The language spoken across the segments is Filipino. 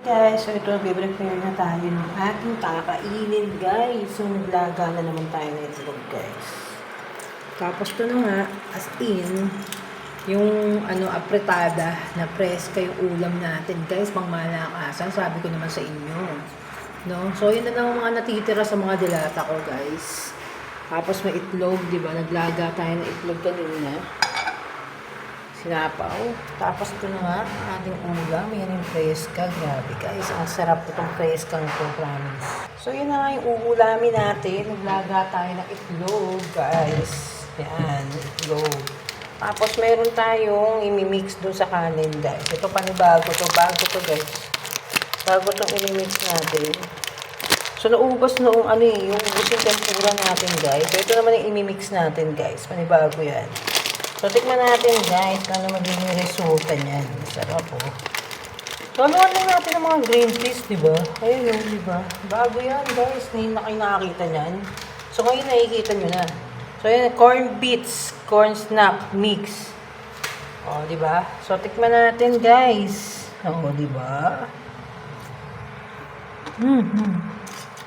Guys, so ito, prepare na tayo ng ating kakainin, guys. So, naglaga na naman tayo ng itlog, guys. Tapos ito na nga, as in, yung ano, apretada na preska yung ulam natin, guys, pang malakasan. Sabi ko naman sa inyo. No? So, yun na lang mga natitira sa mga dilata ko, guys. Tapos may itlog, di ba? Naglaga tayo ng itlog kanina sinapaw. Tapos ito na nga, ating ulam. Yan yung preska. Grabe guys, ang sarap itong preska nito, promise. So yun na nga yung uulamin natin. Naglaga tayo ng itlog, guys. Yan, itlog. Tapos meron tayong imimix dun sa kanin, guys. Ito panibago to. Bago to, guys. Bago itong imimix natin. So, naubos noong ano eh, yung busing tempura natin, guys. So, ito naman yung imimix natin, guys. Panibago yan. So, tikman natin, guys, kung ano magiging resulta niyan. Sarap, oh. So, ano lang natin ng mga green peas, di ba? Ayun, oh, di ba? Bago yan, guys. Ngayon na kayo nakakita niyan. So, ngayon nakikita nyo na. So, yan, corn beets, corn snap mix. Oh, di ba? So, tikman natin, guys. Oh, di ba? Hmm, hmm.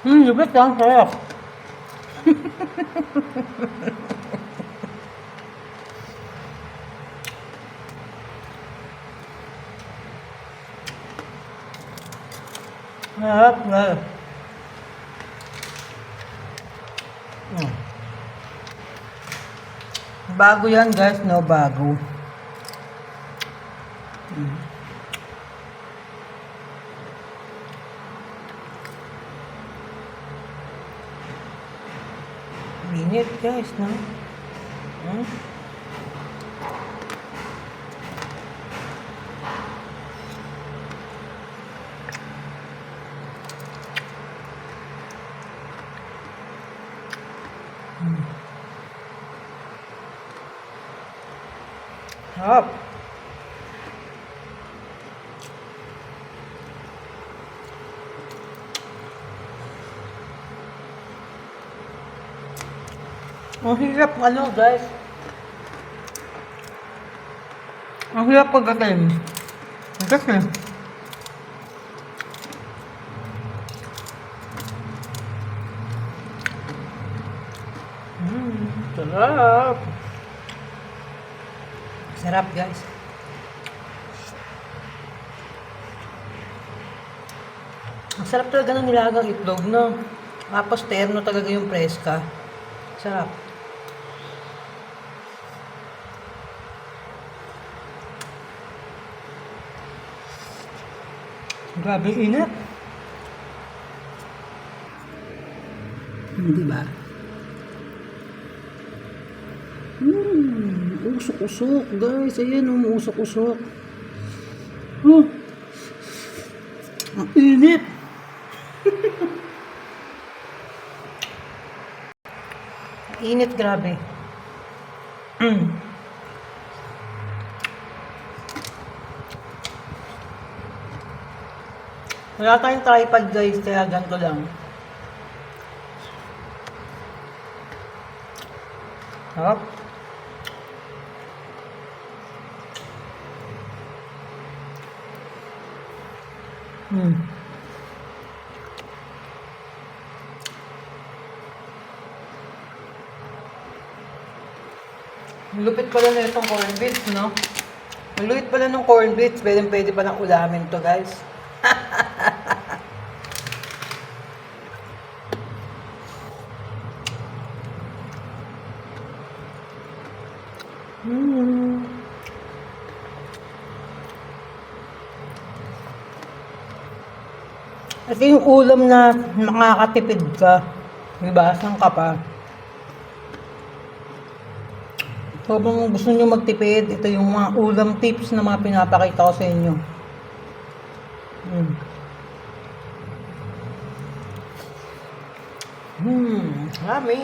Hmm, lupit lang, sarap. Sarap, sarap. Hmm. Bago yan guys, no? Bago. Hmm. Minute guys, no? Hmm? Sarap. Ang hirap ano guys. Ang hirap pagkakin. Kasi. Mmm, sarap. Sarap guys. Ang sarap talaga ng nilagang itlog, no? Tapos terno talaga yung preska. Sarap. Grabe init. Hindi ba? Hmm, usok-usok, guys. Ayan, um, usok-usok. Oh. Ang init. Init, grabe. Mm. Wala tayong tripod guys, kaya ganito lang. Harap. Hmm. Lupit pala na itong corn beef, no? Malupit pala ng corn beef. Pwede, pwede pa ng ulamin to, guys. Hmm. Ito yung ulam na makakatipid ka. Diba? Saan ka pa? So, kung gusto nyo magtipid, ito yung mga ulam tips na mga pinapakita ko sa inyo. Hmm. Hmm, marami.